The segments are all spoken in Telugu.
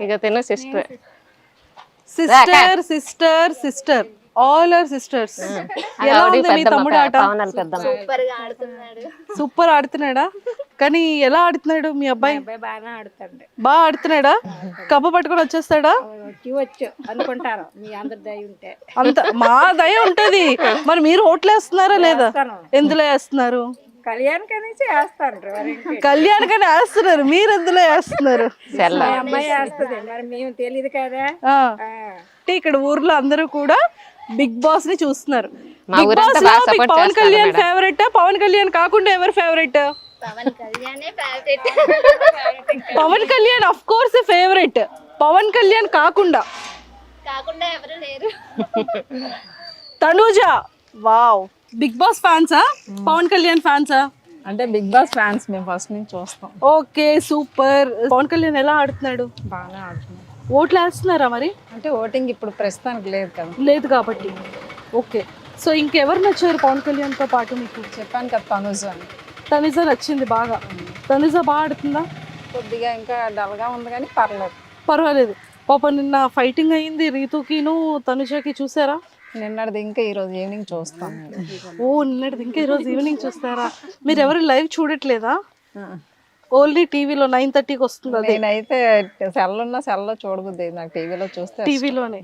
ఇక తిను sister sister sister sister all are sisters ఎలా ఉంది మీ తమ్ముడు ఆట సూపర్గా ఆడుతున్నాడు సూపర్ ఆడుతున్నాడా కానీ ఎలా ఆడుతున్నాడు మీ అబ్బాయి బాగానే ఆడుతాండి బాగా ఆడుతున్నాడా కప్ప పట్టుకొని వచ్చేస్తాడా వచ్చి వచ్చు అనుకుంటారు మీ అందరి దయ ఉంటే అంత మా దయ ఉంటది మరి మీరు ఓట్లు వేస్తున్నారా లేదా. ఎందులో వేస్తున్నారు కళ్యాణ్ కనేసి వేస్తాను మరి ఇంకే. కళ్యాణ్ కానీ వేస్తున్నారు. మీరు ఎందులో వేస్తున్నారు? అమ్మాయి వేస్తుంది. మరి మేము తెలియదు కదా. అంటే ఇక్కడ ఊర్లో అందరూ కూడా బిగ్ బాస్ని చూస్తున్నారు బిగ్ బాస్లో మీకు పవన్ చేస్తారు కళ్యాణ్. ఫేవరెట్ పవన్ కళ్యాణ్ కాకుండా ఎవరు favourite Pawan కళ్యాణే favourite Pavan Kalyan of course favourite Pavan Kalyan కాకుండా. కాకుండా ఎవరు లేరు. తనూజ. వావ్. బిగ్ బాస్ ఫ్యాన్సా పవన్ కళ్యాణ్ ఫ్యాన్సా అంటే బిగ్ బాస్ ఫ్యాన్స్ మేము ఫస్ట్ నుంచి చూస్తాం. Okay super. పవన్ కళ్యాణ్ ఎలా ఆడుతున్నాడు? బాగానే ఆడుతున్నాం ఓట్లు వేస్తున్నారా మరి? అంటే ఓటింగ్ ఇప్పుడు ప్రస్తుతానికి లేదు కదా. లేదు కాబట్టి. ఓకే. సో ఇంకెవరు నచ్చారు పవన్ కళ్యాణ్తో పాటు మీకు? చెప్పాను కదా తనుజ అని. తనిజ నచ్చింది బాగా. తనిజ బాగా ఆడుతుందా? కొద్దిగా ఇంకా డల్గా ఉంది కానీ పర్లేదు. పర్వాలేదు. పాప నిన్న ఫైటింగ్ అయింది రీతుకిను తనుజకి చూసారా? నిన్నటిది ఇంకా ఈరోజు ఈవినింగ్ చూస్తాం ఓ నిన్నటిది ఇంకా ఈరోజు ఈవినింగ్ చూస్తారా? మీరు ఎవరు లైవ్ చూడట్లేదా? ఓన్లీ టీవీలో నైన్ థర్టీకి వస్తుంది అది. నేనైతే సెల్ ఉన్న సెల్లో చూడబుద్ది నాకు టీవీలో చూస్తే టీవీలోనే.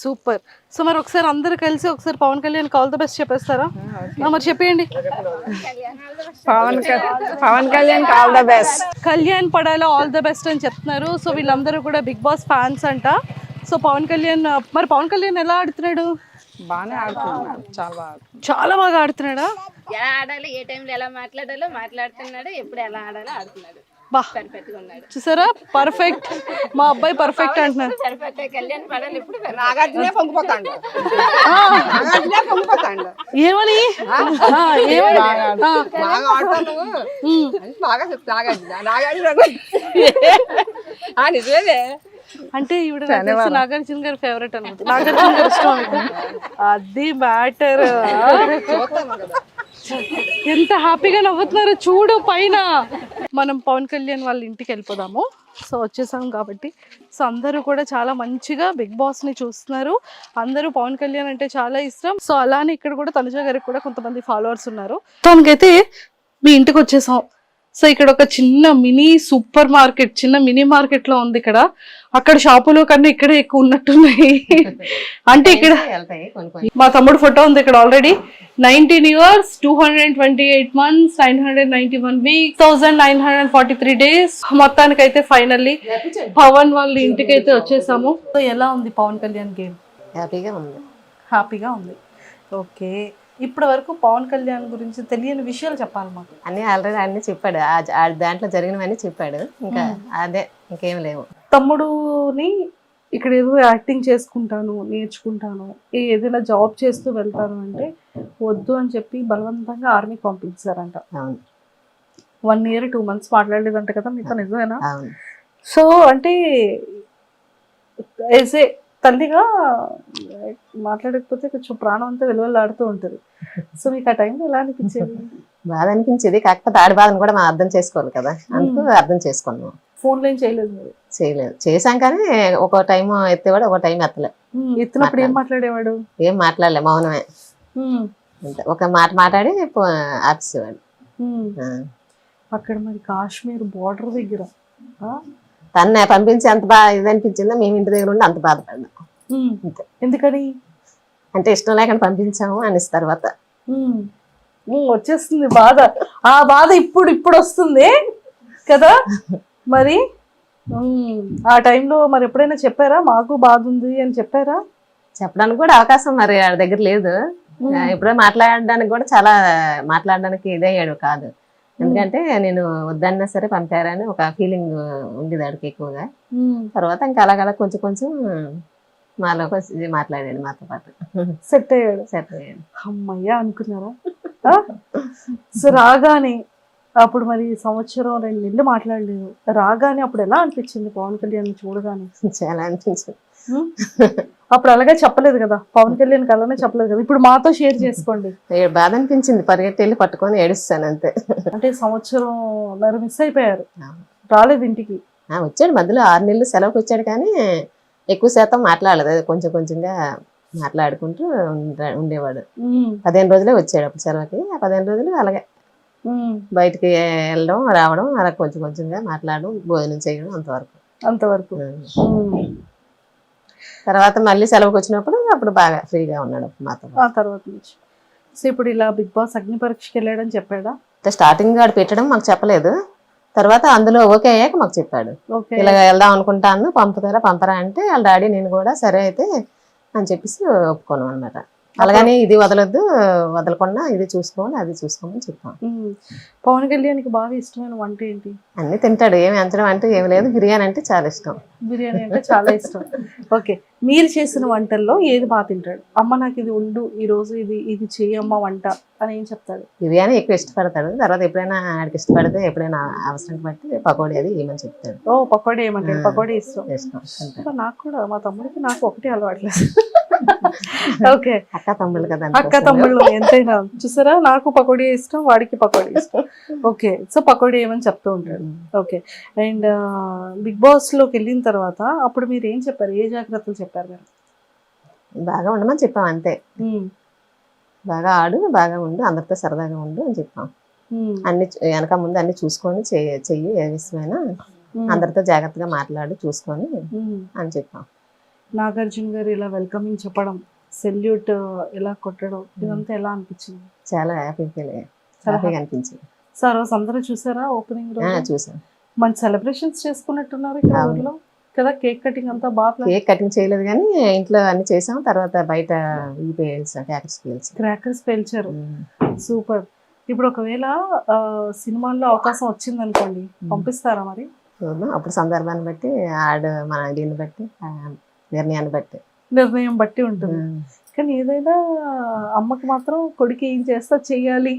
సూపర్. సో మరి ఒకసారి అందరు కలిసి ఒకసారి Pavan Kalyan all the best చెప్పేస్తారా? మరి చెప్పేయండి. Pavan Pavan Kalyan all the best Kalyan పడాలో ఆల్ ద బెస్ట్ అని చెప్తున్నారు. సో వీళ్ళందరూ కూడా బిగ్ బాస్ ఫ్యాన్స్ అంట. సో పవన్ కళ్యాణ్ మరి పవన్ కళ్యాణ్ ఎలా ఆడుతున్నాడు? బాగానే ఆడుతున్నాడు. చాలా బాగా ఆడుతున్నాడు. చాలా బాగా ఆడుతున్నాడా? ఎలా ఆడాలి ఏ టైంలో ఎలా మాట్లాడాలో మాట్లాడుతున్నాడు ఎప్పుడు ఎలా ఆడాలో ఆడుతున్నాడు. బా. పర్ఫెక్ట్గా ఉన్నాడు. చూసారా? పర్ఫెక్ట్ మా అబ్బాయి పర్ఫెక్ట్ అంటున్నారు పర్ఫెక్ట్ కళ్యాణ్ పడాలి ఎప్పుడు నాగార్జునే పొంగిపోతాడు. ఆ, నాగార్జునే పొంగిపోతాడు. ఏమని? ఆ, ఏమని? ఆ, బాగా ఆడతాను ఉమ్. అని బాగా చెప్తా నాగార్జున. నాగార్జున. ఆ నిజమేదే అంటే ఈవిడ నాగార్జున గారి ఫేవరెట్ అనమాట నాగార్జున గారు ఇష్టం అనుకుంటా. అది మ్యాటర్ ఎంత హ్యాపీగా నవ్వుతున్నారో చూడు పైన. మనం పవన్ కళ్యాణ్ వాళ్ళ ఇంటికి వెళ్ళిపోదాము. సో వచ్చేసాం కాబట్టి. సో అందరూ కూడా చాలా మంచిగా బిగ్ బాస్ని చూస్తున్నారు. అందరూ పవన్ కళ్యాణ్ అంటే చాలా ఇష్టం. సో అలానే ఇక్కడ కూడా తనుజ గారికి కూడా కొంతమంది ఫాలోవర్స్ ఉన్నారు. తనకైతే మీ ఇంటికి వచ్చేసాం. సో ఇక్కడ ఒక చిన్న మినీ సూపర్ మార్కెట్ చిన్న మినీ మార్కెట్లో ఉంది ఇక్కడ. అక్కడ షాపులో కన్నా ఇక్కడే ఎక్కువ ఉన్నట్టున్నాయి. అంటే ఇక్కడ మా తమ్ముడు ఫోటో ఉంది ఇక్కడ already. Nineteen years two hundred twenty eight months nine hundred ninety one week thousand nine hundred forty three days. మొత్తానికి అయితే ఫైనల్లీ పవన్ వాళ్ళ ఇంటికి అయితే వచ్చేసాము. సో ఎలా ఉంది పవన్ కళ్యాణ్ గేమ్? హ్యాపీగా ఉంది. హ్యాపీగా ఉంది. ఓకే. ఇప్పటి వరకు పవన్ కళ్యాణ్ గురించి తెలియని విషయాలు చెప్పాలి మాకు. అన్ని ఆల్రెడీ అన్ని చెప్పాడు. ఆ- దాంట్లో జరిగినవన్నీ చెప్పాడు. ఇంకా అదే ఇంకేం లేవు. తమ్ముడుని ఇక్కడ ఏదో యాక్టింగ్ చేసుకుంటాను నేర్చుకుంటాను ఏదైనా జాబ్ చేస్తూ వెళ్తాను అంటే వద్దు అని చెప్పి బలవంతంగా ఆర్మీకి పంపించారంట. వన్ ఇయర్ టూ మంత్స్ మాట్లాడలేదంట కదా మీతో నిజమేనా? సో అంటే యాజ్ ఏ తల్లిగా మాట్లాడకపోతే కొంచెం ప్రాణం అంతా విలువలాడుతూ ఉంటుంది. సో మీకు ఆ టైంలో ఎలా అనిపించేది? బాధ అనిపించేది. కాకపోతే ఆడి బాధను కూడా మనం అర్థం చేసుకోవాలి కదా. అందుకు అర్థం చేసుకున్నాం. ఫోన్లో ఏం చేయలేదు మీరు? చేయలేదు. చేశాం కానీ ఒక టైం ఎత్తేవాడు ఒక టైం ఎత్తలే. ఎత్తినప్పుడు ఏం మాట్లాడేవాడు? ఏం మాట్లాడలే మౌనమే. ఒక మాట మాట్లాడి ఆపేసేవాడు. అక్కడ మరి కాశ్మీర్ బార్డర్ దగ్గర ఆ? తన్నే పంపించి అంత బాగా ఇది అనిపించిందో? మేము ఇంటి దగ్గర ఉండి అంత బాధపడ్డాం. అంతే. ఎందుకని? అంటే ఇష్టం లేకుండా పంపించాము అనేసి తర్వాత. వచ్చేస్తుంది బాధ. ఆ బాధ ఇప్పుడు ఇప్పుడు వస్తుంది కదా? మరి? ఆ టైంలో మరి ఎప్పుడైనా చెప్పారా? మాకు బాధ ఉంది అని చెప్పారా? చెప్పడానికి కూడా అవకాశం మరి ఆడి దగ్గర లేదు. ఆ, ఎప్పుడో మాట్లాడడానికి కూడా చాలా మాట్లాడడానికి ఇదయ్యాడు కాదు. ఎందుకంటే నేను వద్దన్నా సరే పంపారని ఒక ఫీలింగ్ ఉండేది ఆడికి ఎక్కువగా. తర్వాత ఇంకా అలాగలా కొంచెం కొంచెం మాలో ఇది మాట్లాడాడు మాతో పాటు. సెట్ అయ్యాడు. సరే అమ్మయ్యా అనుకున్నారా? సో రాగానే అప్పుడు మరి సంవత్సరం రెండు నెలలు మాట్లాడలేదు. రాగానే అప్పుడు ఎలా అనిపించింది పవన్ కళ్యాణ్ చూడగానే? చాలా అనిపించింది? అప్పుడు అలాగే చెప్పలేదు కదా. పవన్ కళ్యాణ్ అలానే చెప్పలేదు కదా. ఇప్పుడు మాతో షేర్ చేసుకోండి. బాధ అనిపించింది పరిగెత్తి వెళ్ళి పట్టుకొని ఏడుస్తాను అంతే. అంటే సంవత్సరం మిస్ అయిపోయారు. రాలేదు ఇంటికి. వచ్చాడు మధ్యలో ఆరు నెలలు సెలవుకి వచ్చాడు కానీ ఎక్కువ శాతం మాట్లాడలేదు. కొంచెం కొంచెంగా మాట్లాడుకుంటూ ఉండ- ఉండేవాడు. పదిహేను రోజులే వచ్చాడు అప్పుడు సెలవుకి. ఆ పదిహేను రోజులు అలాగే. బయటికి వెళ్ళడం రావడం అలా కొంచెం కొంచెంగా మాట్లాడడం భోజనం చేయడం అంతవరకు. అంతవరకు. తర్వాత మళ్ళీ సెలవుకి వచ్చినప్పుడు అప్పుడు బాగా ఫ్రీగా ఉన్నాడు మాతో ఆ తర్వాత నుంచి. సో ఇప్పుడు ఇలా బిగ్ బాస్ అగ్ని పరీక్షకి వెళ్ళాడని చెప్పాడా? అంటే స్టార్టింగ్ ఆడు పెట్టడం మాకు చెప్పలేదు. తర్వాత అందులో ఓకే అయ్యాక మాకు చెప్పాడు. ఓకే. ఇలా వెళ్దాం అనుకుంటాను పంపుతారా పంపరా అంటే వాళ్ళ డాడీ నేను కూడా సరే అయితే అని చెప్పేసి ఒప్పుకోను అనమాట అలాగని ఇది వదలొద్దు వదలకుండా ఇది చూసుకోవాలి అది చూసుకోమని చెప్పాం ఉమ్. పవన్ కళ్యాణ్కి బాగా ఇష్టమైన వంట ఏంటి? అన్ని తింటాడు ఏమి అంచడం అంటే ఏమి లేదు. బిర్యానీ అంటే చాలా ఇష్టం. బిర్యానీ అంటే చాలా ఇష్టం. ఓకే మీరు చేసిన వంటల్లో ఏది బాగా తింటాడు? అమ్మ నాకు ఇది ఉండు ఈ రోజు ఇది ఇది చెయ్యమ్మ వంట అని ఏం చెప్తాడు? బిర్యానీ ఎక్కువ ఇష్టపడతాడు. తర్వాత ఎప్పుడైనా ఆడికి ఇష్టపడితే ఎప్పుడైనా అవసరం బట్టి పకోడీ అది ఏమని చెప్తాడు. ఓ పకోడీ ఏమంటాడు? ఆ. పకోడీ ఇష్టం. ఇష్టం. నాకు కూడా మా తమ్ముడికి నాకు ఒకటి అలవాట్లేదు. ఓకే. అక్క తమ్ముళ్ళు కదా అక్క. తమ్ముళ్ళు ఎంతైనా. చూసారా? నాకు పకోడీ ఇష్టం వాడికి పకోడీ ఇష్టం. ఓకే సో పకోడీ ఏమని చెప్తూ ఉంటాడు. ఓకే అండ్ బిగ్ బాస్లోకి వెళ్ళిన తర్వాత అప్పుడు మీరు ఏం చెప్పారు? ఏ జాగ్రత్తలు చెప్పారు మీరు? బాగా ఉండమని చెప్పాం అంతే. ఉమ్, బాగా ఆడు బాగా ఉండు అందరితో సరదాగా ఉండు అని చెప్పాం. ఉమ్, అన్ని వెనక ముందు అన్ని చూసుకొని చెయ్యి ఏ విషయమైనా ఉమ్, అందరితో జాగ్రత్తగా మాట్లాడి చూసుకొని. అని చెప్పాం. నాగార్జున గారు ఇలా వెల్కమింగ్ చెప్పడం సెల్యూట్ ఇలా కొట్టడం ఇదంతా ఎలా అనిపించింది? చాలా హ్యాపీ ఫీల్ చాలా హ్యాపీగా అనిపించింది. సార్ రోజు అందరూ చూసారా ఓపెనింగ్ ఆ, రోజు చూసాం. మంచి సెలబ్రేషన్స్ చేసుకున్నట్టున్నారు ఇక్కడ అవును. ఊర్లో? కదా కేక్ కటింగ్ అంతా బాగా కేక్ కటింగ్ చేయలేదు కానీ ఇంట్లో అన్ని చేసాం. తర్వాత బయట ఇవి పేల్చాం క్యాకర్స్ పేల్చాం క్రాకర్స్ పేల్చారు. సూపర్. ఇప్పుడు ఒకవేళ సినిమాల్లో అవకాశం వచ్చింది అనుకోండి పంపిస్తారా మరి? అప్పుడు సందర్భాన్ని బట్టి ఆడు మన దీన్ని బట్టి నిర్ణయాన్ని బట్టి. నిర్ణయం బట్టి ఉంటుంది. కానీ ఏదైనా అమ్మకి మాత్రం కొడుకు ఏం చేస్తా చెయ్యాలి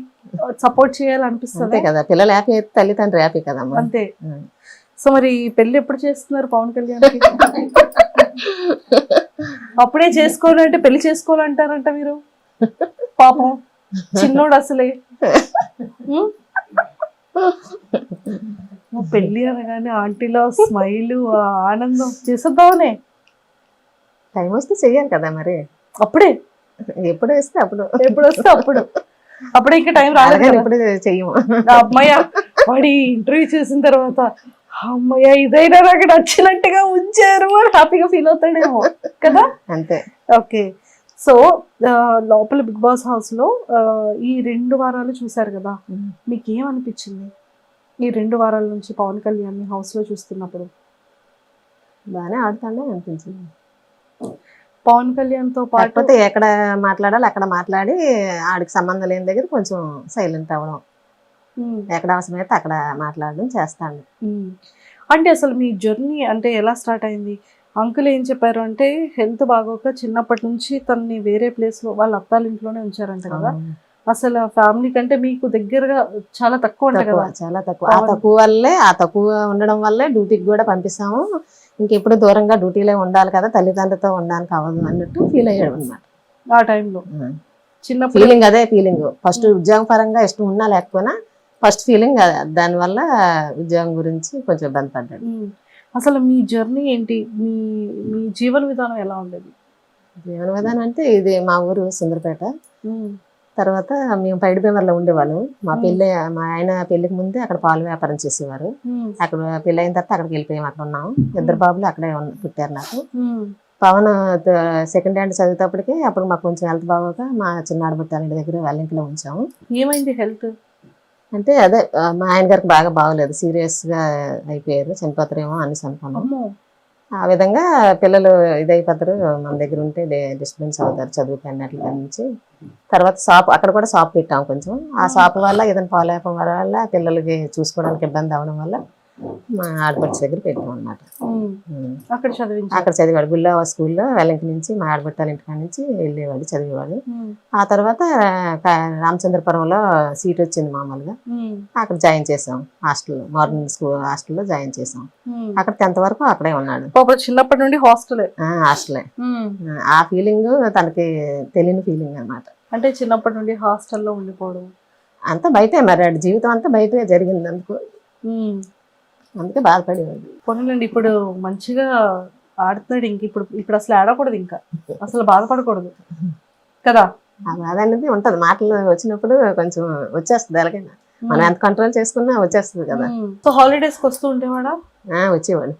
సపోర్ట్ చేయాలి అనిపిస్తుంది కదా పిల్లలు హ్యాపీ అయితే తల్లిదండ్రులు హ్యాపీ కదమ్మా. అంతే. సో మరి పెళ్ళి ఎప్పుడు చేస్తున్నారు పవన్ కళ్యాణ్ అప్పుడే చేసుకోవాలంటే పెళ్ళి చేసుకోవాలంటారంట మీరు? పాపం. చిన్నోడు అసలే. పెళ్ళి అనగానే ఆంటీలో స్మైల్ ఆనందం చేసేద్దామనే. టైం వస్తే చెయ్యాలి కదా మరి. అప్పుడే. ఎప్పుడు వేస్తే అప్పుడు. ఎప్పుడు వస్తే అప్పుడు. అప్పుడే ఇంకా టైం రాలేదు. ఇప్పుడు చెయ్యము. ఆ అమ్మయ్య వాడి ఇంటర్వ్యూ చేసిన తర్వాత అమ్మయ్య ఇదైనా నాకు నచ్చినట్టుగా ఉంచారు అని హ్యాపీగా ఫీల్ అవుతాడేమో. కదా? అంతే. ఓకే. సో లోపల బిగ్ బాస్ హౌస్లో ఈ రెండు వారాలు చూసారు కదా. మీకు ఏమనిపించింది ఈ రెండు వారాల నుంచి పవన్ కళ్యాణ్ హౌస్లో చూస్తున్నప్పుడు. బాగానే ఆడుతాడే అనిపించింది. పవన్ కళ్యాణ్తో పాటు ఎక్కడ మాట్లాడాలి అక్కడ మాట్లాడి ఆడికి సంబంధం లేని దగ్గర కొంచెం సైలెంట్ అవ్వడం. ఎక్కడ అవసరమైతే అక్కడ మాట్లాడడం చేస్తాడు ఉమ్. అంటే అసలు మీ జర్నీ అంటే ఎలా స్టార్ట్ అయింది? అంకుల్ ఏం చెప్పారు అంటే హెల్త్ బాగోక చిన్నప్పటి నుంచి తనని వేరే ప్లేస్లో వాళ్ళ అత్తాల ఇంట్లోనే ఉంచారంట కదా. అసలు ఫ్యామిలీ కంటే మీకు దగ్గరగా చాలా తక్కువ ఉంటాయి కదా. చాలా తక్కువ. ఆ తక్కువ వల్లే ఆ తక్కువ ఉండడం వల్లే డ్యూటీకి కూడా పంపిస్తాము. ఇంకెప్పుడు దూరంగా డ్యూటీలో ఉండాలి కదా తల్లిదండ్రులతో ఉండడానికి అవ్వదు అన్నట్టు ఫీల్ అయ్యాడు అనమాట ఆ. టైంలో చిన్నప్పుడు ఫీలింగ్ అదే ఫీలింగ్ ఫస్ట్ ఉద్యోగం పరంగా ఇష్టం ఉన్నా లేకపోయినా ఫస్ట్ ఫీలింగ్ దానివల్ల ఉద్యోగం గురించి కొంచెం ఇబ్బంది పడ్డాడు. అసలు మీ జర్నీ ఏంటి? మీ మీ జీవన విధానం ఎలా ఉండేది? జీవన విధానం అంటే ఇది మా ఊరు సుందరపేట. తర్వాత మేము పైడి భీమర్లో ఉండేవాళ్ళం. మా. పెళ్ళి మా ఆయన పెళ్ళికి ముందే అక్కడ పాలు వ్యాపారం చేసేవారు. అక్కడ పెళ్ళి అయిన తర్వాత అక్కడికి వెళ్ళిపోయాం అక్కడ ఉన్నాం. ఇద్దరు బాబులు అక్కడే పుట్టారు నాకు. పవన్ సెకండ్ హ్యాండ్ చదివేటప్పటికి అప్పుడు మాకు కొంచెం హెల్త్ బాగోక మా చిన్నాడు పుట్టారింటి దగ్గర వాళ్ళింట్లో ఉంచాము ఏమైంది హెల్త్ అంటే అదే మా ఆయన గారికి బాగా బాగోలేదు. సీరియస్గా అయిపోయారు. చనిపోతారేమో అనేసి అనుకున్నాం. ఆ విధంగా పిల్లలు ఇదైపోతారు. మన దగ్గర ఉంటే డిస్టర్బెన్స్ అవుతారు చదువుకి అన్నట్ల నుంచి తర్వాత షాప్ అక్కడ కూడా షాప్ పెట్టాం కొంచెం. ఆ షాప్ వల్ల ఏదైనా పాలేపం వల్ల పిల్లలకి చూసుకోవడానికి ఇబ్బంది అవడం వల్ల మా ఆడపడుచు దగ్గర పెట్టాం ఉమ్. అక్కడ చదివించారు? అక్కడ చదివాడు గుళ్ళ స్కూల్లో వెల్లంకి నుంచి మా ఆడబట్టాల ఇంటికాడ నుంచి వెళ్ళేవాడు చదివేవాడు. ఆ తర్వాత రామచంద్రపురంలో సీట్ వచ్చింది మామూలుగా. అక్కడ జాయిన్ చేసాం హాస్టల్లో మార్నింగ్ స్కూల్ హాస్టల్లో జాయిన్ చేసాం. అక్కడ టెన్త్ వరకు అక్కడే ఉన్నాడు. పాపం చిన్నప్పటి నుండి హాస్టలే. హాస్టలే. ఆ ఫీలింగ్ తనకి తెలియని ఫీలింగ్ అన్నమాట. అంటే చిన్నప్పటి నుండి హాస్టల్లో ఉండిపోవడం. అంతా బయటే మరి జీవితం అంతా బయటే జరిగింది అందుకు. అందుకే బాధపడేవాడు పోనీలండి ఇప్పుడు మంచిగా ఆడుతున్నాడు ఇంక ఇప్పుడు ఇప్పుడు అసలు ఆడకూడదు ఇంకా. అసలు బాధపడకూడదు. కదా? ఆ బాధ అనేది ఉంటది. మాటలు వచ్చినప్పుడు కొంచెం వచ్చేస్తుంది ఎలాగైనా. మనం ఎంత కంట్రోల్ చేసుకున్నా వచ్చేస్తుంది కదా. సో హాలిడేస్కి వస్తూ ఉండేవాడా ఆ వచ్చేవాడు.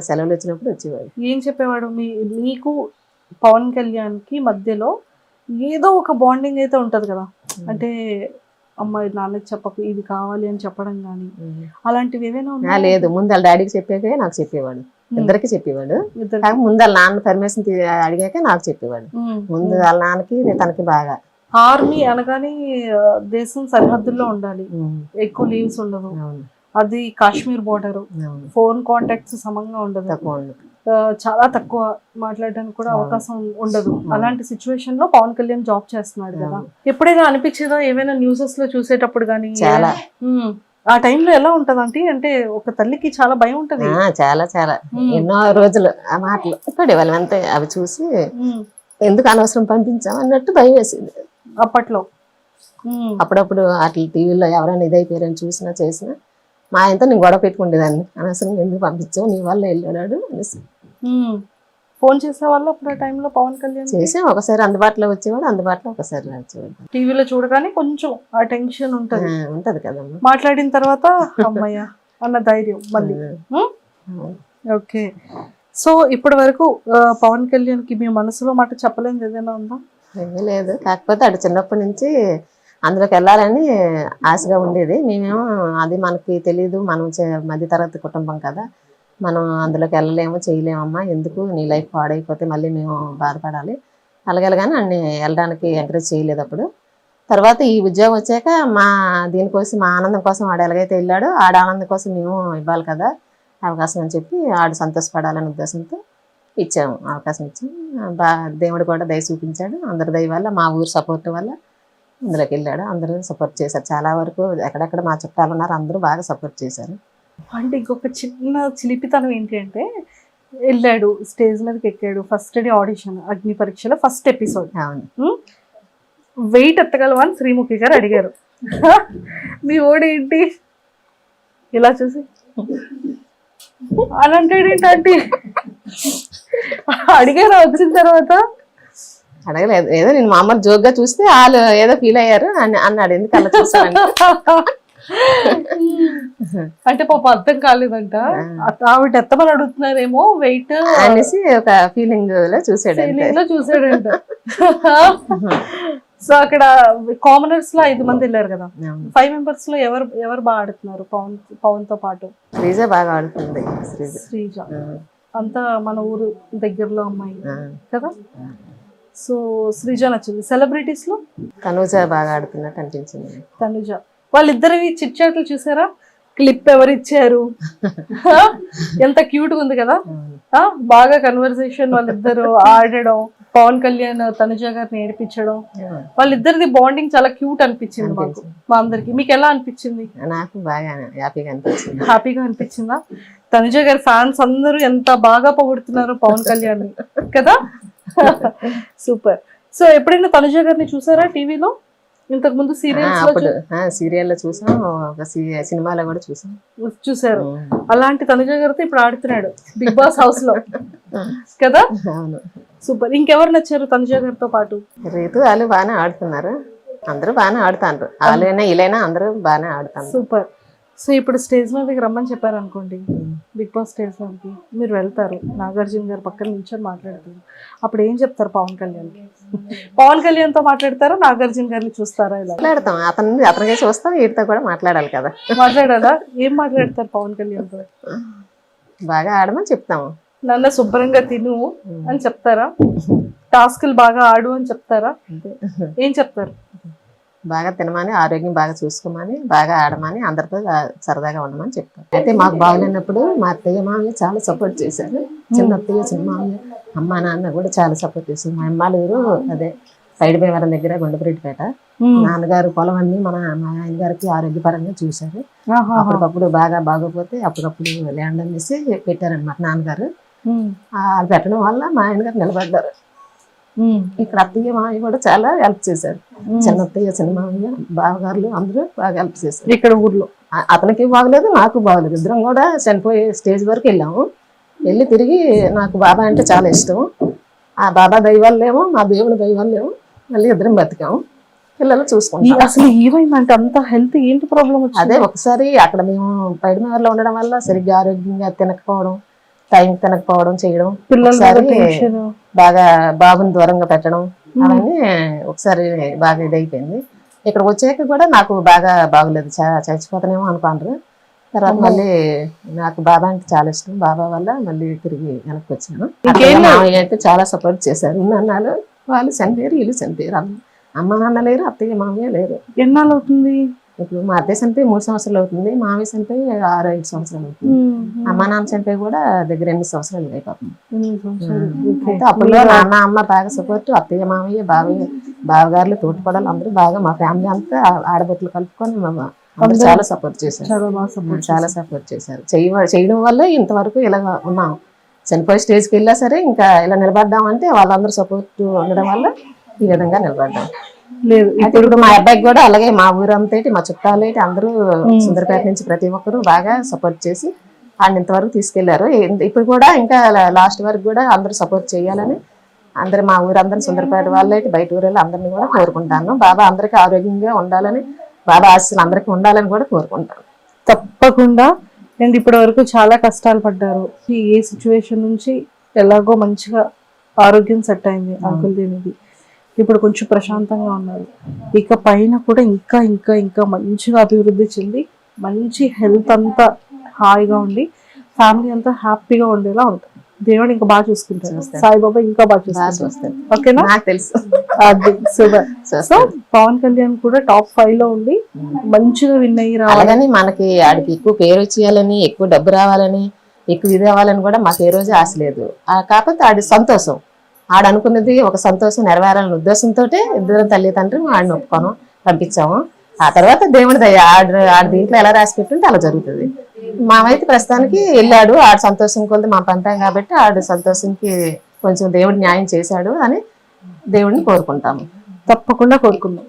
సెలవులు వచ్చినప్పుడు వచ్చేవాడు. ఏం చెప్పేవాడు? మీ మీకు పవన్ కళ్యాణ్కి మధ్యలో ఏదో ఒక బాండింగ్ అయితే ఉంటది కదా. అంటే అమ్మాయి నాన్నకి చెప్పకు ఇది కావాలి అని చెప్పడం కానీ అలాంటివి ఏదైనా? లేదు. ముందు వాళ్ళ డాడీకి చెప్పాకే నాకు చెప్పేవాడు. ఇద్దరికి చెప్పేవాడు. ముందు వాళ్ళ నాన్న పర్మిషన్ అడిగాక నాకు చెప్పేవాడు. ముందు వాళ్ళ నాన్నకి తనకి బాగా. ఆర్మీ అనగానే దేశం సరిహద్దుల్లో ఉండాలి. ఎక్కువ లీవ్స్ ఉండవు. అది కాశ్మీర్ బోర్డర్ ఫోన్ కాంటాక్ట్స్ సమంగా ఉండదు. చాలా తక్కువ మాట్లాడడానికి కూడా. అవకాశం ఉండదు. అలాంటి సిచ్యువేషన్లో పవన్ కళ్యాణ్ జాబ్ చేస్తున్నాడు కదా. ఎప్పుడైనా అనిపించేదా? ఏమైనా న్యూసెస్లో చూసేటప్పుడు కానీ చాలా. ఆ టైంలో ఎలా ఉంటది అంటే అంటే ఒక తల్లికి చాలా భయం ఉంటది. ఆ, చాలా చాలా. ఎన్నో రోజులు ఆ మాటలు. పడేవాళ్ళం అంతే అవి చూసి. ఎందుకు అనవసరం పంపించాం అన్నట్టు భయం వేసింది. అప్పట్లో. అప్పుడప్పుడు అట్లా టీవీలో ఎవరైనా ఇదైపోయారని చూసినా చేసినా మా ఆయనతో నేను గొడవ పెట్టుకుండేదాన్ని. అనవసరం ఎందుకు పంపించావు? నీ వల్ల వెళ్ళాడు అనేసి. ఫోన్ చేసే వాళ్ళు అప్పుడు ఆ టైంలో పవన్ కళ్యాణ్ చేసాం. ఒకసారి అందుబాటులో వచ్చేవాడు అందుబాటులో ఒకసారి వచ్చేవాడు టీవీలో చూడగానే కొంచెం ఆ టెన్షన్ ఉంటది. ఉంటది కదమ్మా. మాట్లాడిన తర్వాత అమ్మయ్య అన్న ధైర్యం మళ్ళీ. ఓకే. సో ఇప్పటి వరకు పవన్ కళ్యాణ్కి మీ మనసులో మాట చెప్పలేనిది ఏదైనా ఉందా? ఏమీ లేదు. కాకపోతే అటు చిన్నప్పటి నుంచి అందులోకి వెళ్ళాలని ఆశగా ఉండేది. మేమేమో అది మనకి తెలియదు మనం చే- మధ్యతరగతి కుటుంబం కదా. మనం అందులోకి వెళ్ళలేము చేయలేమమ్మా ఎందుకు నీ లైఫ్ పాడైపోతే మళ్ళీ మేము బాధపడాలి. అలాగెలగానే అన్ని వెళ్ళడానికి ఎంకరేజ్ చేయలేదు అప్పుడు. తర్వాత ఈ ఉద్యోగం వచ్చాక మా దీనికోసం మా ఆనందం కోసం వాడు ఎలాగైతే వెళ్ళాడో ఆడ ఆనందం కోసం మేము ఇవ్వాలి కదా అవకాశం అని చెప్పి ఆడు సంతోషపడాలనే ఉద్దేశంతో ఇచ్చాము అవకాశం ఇచ్చాము బా దేవుడు కూడా దయ చూపించాడు. అందరి దయ వల్ల మా ఊరు సపోర్ట్ వల్ల అందులోకి వెళ్ళాడు. అందరూ సపోర్ట్ చేశారు. చాలా వరకు ఎక్కడెక్కడ మా చుట్టాలు ఉన్నారు అందరూ బాగా సపోర్ట్ చేశారు. అంటే ఇంకొక చిన్న చిలిపితనం ఏంటి అంటే వెళ్ళాడు స్టేజ్ మీదకి ఎక్కాడు. ఫస్ట్ డే ఆడిషన్ అగ్ని పరీక్షలో ఫస్ట్ ఎపిసోడ్ వెయిట్ ఎత్తగలవా అని శ్రీముఖి గారు అడిగారు. మీ ఓడేంటి ఇలా చూసి. అని అంటాడు ఏంటంటే అడిగారు వచ్చిన తర్వాత. అడగలేదు. ఏదో నేను మామూలు జోక్గా చూస్తే వాళ్ళు ఏదో ఫీల్ అయ్యారు అని అన్నాడు. ఎందుకు అలా చూసాను అంటే పాప అర్థం కాలేదంట. ఆవిడ ఎత్తమని అడుగుతున్నారేమో వెయిట్ అనేసి ఒక ఫీలింగ్లో చూసాడు. ఫీలింగ్లో చూసాడంట. సో అక్కడ కామనర్స్లో ఐదు మంది వెళ్ళారు కదా. ఫైవ్ మెంబర్స్లో ఎవరు ఎవరు బాగా ఆడుతున్నారు? పవన్ పవన్తో పాటు. శ్రీజ బాగా ఆడుతుంది. శ్రీజ. అంతా మన ఊరు దగ్గరలో అమ్మాయి. కదా. సో శ్రీజ నచ్చింది. సెలబ్రిటీస్లో? తనూజ బాగా ఆడుతున్నట్టు అనిపించింది. తనుజ. వాళ్ళిద్దరివి చిట్ చాట్లు చూసారా? క్లిప్ ఎవరు ఇచ్చారు? ఎంత క్యూట్ ఉంది కదా? బాగా కన్వర్సేషన్ వాళ్ళిద్దరు ఆడడం పవన్ కళ్యాణ్ తనుజ గారిని ఏడిపించడం. వాళ్ళిద్దరిది బాండింగ్ చాలా క్యూట్ అనిపించింది మాకు. మా అందరికి. మీకు ఎలా అనిపించింది? నాకు బాగా హ్యాపీగా అనిపించింది. హ్యాపీగా అనిపించిందా? తనుజ గారి ఫ్యాన్స్ అందరూ ఎంత బాగా పొగుడుతున్నారు పవన్ కళ్యాణ్. కదా? సూపర్ సో ఎప్పుడైనా తనుజ గారిని చూసారా టీవీలో? ఇంతకు ముందు ఆ, సీరియల్స్ అప్పుడు సీరియల్లో చూసాం ఒక సినిమాలో కూడా చూసాం. చూసారు. అలాంటి తనుజ గారితో ఇప్పుడు ఆడుతున్నాడు బిగ్ బాస్ హౌస్లో కదా? అవును. సూపర్. ఇంకెవరు నచ్చారు తనుజ గారితో పాటు? రీతు వాళ్ళు బాగానే ఆడుతున్నారు. అందరూ బాగానే ఆడుతాండ్రు. వాళ్ళైనా వీళ్ళైనా అందరూ బాగానే ఆడుతారు సూపర్. సో ఇప్పుడు స్టేజ్ మీదకి రమ్మని చెప్పారు అనుకోండి బిగ్ బాస్ స్టేజ్ మీదకి మీరు వెళ్తారు. నాగార్జున గారు పక్కన నిల్చొని మాట్లాడతారు. అప్పుడు ఏం చెప్తారు పవన్ కళ్యాణ్కి పవన్ కళ్యాణ్తో మాట్లాడతారా? నాగార్జున గారిని చూస్తారా ఇలా? మాట్లాడతాం. అతను అతనికే చూస్తాం. వీటితో కూడా మాట్లాడాలి కదా. మాట్లాడాలా? ఏం మాట్లాడతారు పవన్ కళ్యాణ్తో బాగా ఆడమని చెప్తాము. నన్ను శుభ్రంగా తిను అని చెప్తారా? టాస్కులు బాగా ఆడు అని చెప్తారా? ఏం చెప్తారు? బాగా తినమని ఆరోగ్యం బాగా చూసుకోమని బాగా ఆడమని అందరితో సరదాగా ఉండమని చెప్తాం అయితే మాకు బాగలేనప్పుడు మా అత్తయ్య మామయ్య చాలా సపోర్ట్ చేశారు. చిన్న అత్తయ్య చిన్న మామయ్య అమ్మ నాన్న కూడా చాలా సపోర్ట్ చేశారు. మా అమ్మాలూరు అదే సైడ్ భీమవరం దగ్గర గుండపరెడ్డిపేట నాన్నగారు పొలం అన్ని మన మా ఆయన గారికి ఆరోగ్యపరంగా చూశారు. అప్పటికప్పుడు బాగా బాగోపోతే అప్పటికప్పుడు ల్యాండ్ అనేసి పెట్టారనమాట నాన్నగారు. ఆ, అది పెట్టడం వల్ల మా ఆయన గారు నిలబడ్డారు. ఇక్కడ అత్తయ్య మామయ్య కూడా చాలా హెల్ప్ చేశారు. చిన్న అత్తయ్య చిన్న మామయ్య బావగారులు అందరూ బాగా హెల్ప్ చేశారు. ఇక్కడ ఊర్లో. అతనికి బాగలేదు నాకు బాగలేదు. ఇద్దరం కూడా చనిపోయే స్టేజ్ వరకు వెళ్ళాము. వెళ్ళి తిరిగి నాకు బాబా అంటే చాలా ఇష్టం. ఆ బాబా దైవాలేమో మా దేవుని దైవాలేమో మళ్ళీ ఇద్దరం బతికాము. పిల్లలు చూసుకుంటాం. అసలు ఏమైందంటే అంత హెల్త్ ఏంటి ప్రాబ్లం అదే ఒకసారి అక్కడ మేము పైడినగర్లో ఉండడం వల్ల సరిగ్గా ఆరోగ్యంగా తినకపోవడం టైం తినకపోవడం చేయడం పిల్లలు బాగా బాబుని దూరంగా పెట్టడం అవన్నీ ఒకసారి బాగా ఇదైపోయింది. ఇక్కడ వచ్చాక కూడా నాకు బాగా బాగలేదు. చ- చచ్చిపోతానేమో అనుకుంటారు. తర్వాత మళ్ళీ నాకు బాబా అంటే చాలా ఇష్టం. బాబా వల్ల మళ్ళీ తిరిగి వెనక్కి వచ్చాను. మామయ్య అయితే చాలా సపోర్ట్ చేశారు. నాన్నలు వాళ్ళు చనిపోయారు వీళ్ళు చనిపోయారు. అమ్మ అమ్మ నాన్న లేరు అత్తయ్య మామయ్య లేరు. ఎన్నాళ్ళు అవుతుంది? ఇప్పుడు మా అత్తయ్య చనిపోయి మూడు సంవత్సరాలు అవుతుంది మామయ్య చనిపోయి ఆరు ఐదు సంవత్సరాలు అవుతుంది. అమ్మ నాన్న చనిపోయి కూడా దగ్గర ఎనిమిది సంవత్సరాలు. ఓకే. అయితే అప్పుడు నాన్న అమ్మ బాగా సపోర్ట్ అత్తయ్య మామయ్య బావయ్య బావగారులు తోటిపడాలి అందరూ బాగా మా ఫ్యామిలీ అంతా ఆడబొట్లు కలుపుకొని మా చాలా సపోర్ట్ చేశారు. చాలా సపోర్ట్ చేశారు. చేయ చేయడం వల్ల ఇంతవరకు ఇలా ఉన్నాం. చనిపోయే స్టేజ్కి వెళ్ళా సరే ఇంకా ఇలా నిలబడ్డామంటే వాళ్ళందరూ సపోర్ట్ ఉండడం వల్ల ఈ విధంగా నిలబడ్డాం. లేదు. ఇప్పుడు మా అబ్బాయికి కూడా అలాగే మా ఊరంతా ఏంటి, మా చుట్టాలు ఏంటి అందరూ సుందరపేట నుంచి ప్రతి ఒక్కరు బాగా సపోర్ట్ చేసి ఆయన ఇంతవరకు తీసుకెళ్ళారు. ఇప్పుడు కూడా ఇంకా లాస్ట్ వరకు కూడా అందరూ సపోర్ట్ చేయాలని అందరు మా ఊరందరూ సుందరపేట వాళ్ళు ఏంటి బయట ఊరు అందరినీ కూడా కోరుకుంటాను. బాబా అందరికీ ఆరోగ్యంగా ఉండాలని బాబా ఆశలు అందరికీ ఉండాలని కూడా కోరుకుంటాను. తప్పకుండా. అండ్ ఇప్పటి వరకు చాలా కష్టాలు పడ్డారు. ఈ ఏ సిచ్యువేషన్ నుంచి ఎలాగో మంచిగా ఆరోగ్యం సెట్ అయింది అంకుల్ దీనికి. ఇప్పుడు కొంచెం ప్రశాంతంగా ఉన్నారు ఇక పైన కూడా ఇంకా ఇంకా ఇంకా మంచిగా అభివృద్ధి చెంది మంచి హెల్త్ అంతా హాయిగా ఉండి ఫ్యామిలీ అంతా హ్యాపీగా ఉండేలా ఉంటుంది. దేవుడు ఇంకా బాగా చూసుకుంటారు. సాయిబాబా ఇంకా బాగా చూసుకుంటారు ఓకేనా? నాకు తెలుసు. అది సూపర్ సో. పవన్ కళ్యాణ్ కూడా టాప్ ఫైవ్లో ఉండి మంచిగా విన్ అయ్యి రావాలి. అలాగని మనకి ఆడికి ఎక్కువ పేరు వచ్చేయాలని ఎక్కువ డబ్బు రావాలని ఎక్కువ ఇది అవ్వాలని కూడా మాకు ఏ రోజు ఆశ లేదు. కాకపోతే ఆడి సంతోషం. ఆడు అనుకున్నది ఒక సంతోషం నెరవేరాలనే ఉద్దేశంతో ఇద్దరు తల్లి తండ్రి ఆడిని ఒప్పుకోను పంపించాము ఆ తర్వాత దేవుడి దయ ఆడు ఆడి దీంట్లో ఎలా రాసి పెట్టుంటే అలా జరుగుతుంది. మామైతే ప్రస్తుతానికి వెళ్ళాడు ఆడు సంతోషం కొద్ది మా పంపాం కాబట్టి ఆడు సంతోషంకి కొంచెం దేవుడు న్యాయం చేశాడు అని దేవుడిని కోరుకుంటాము. తప్పకుండా కోరుకుందాం.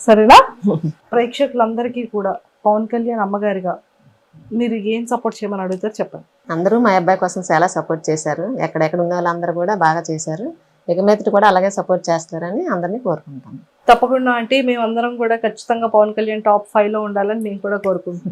సరేనా? ప్రేక్షకులందరికీ కూడా పవన్ కళ్యాణ్ అమ్మగారిగా మీరు ఏం సపోర్ట్ చేయమని అడుగుతారు చెప్పండి. అందరూ మా అబ్బాయి కోసం చాలా సపోర్ట్ చేశారు. ఎక్కడెక్కడ ఉన్న వాళ్ళందరూ కూడా బాగా చేశారు. ఇక కూడా అలాగే సపోర్ట్ చేస్తారని అందరినీ కోరుకుంటాం తప్పకుండా అంటే మేమందరం కూడా ఖచ్చితంగా పవన్ కళ్యాణ్ టాప్ ఫైవ్లో ఉండాలని మేము కూడా కోరుకుంటున్నాం.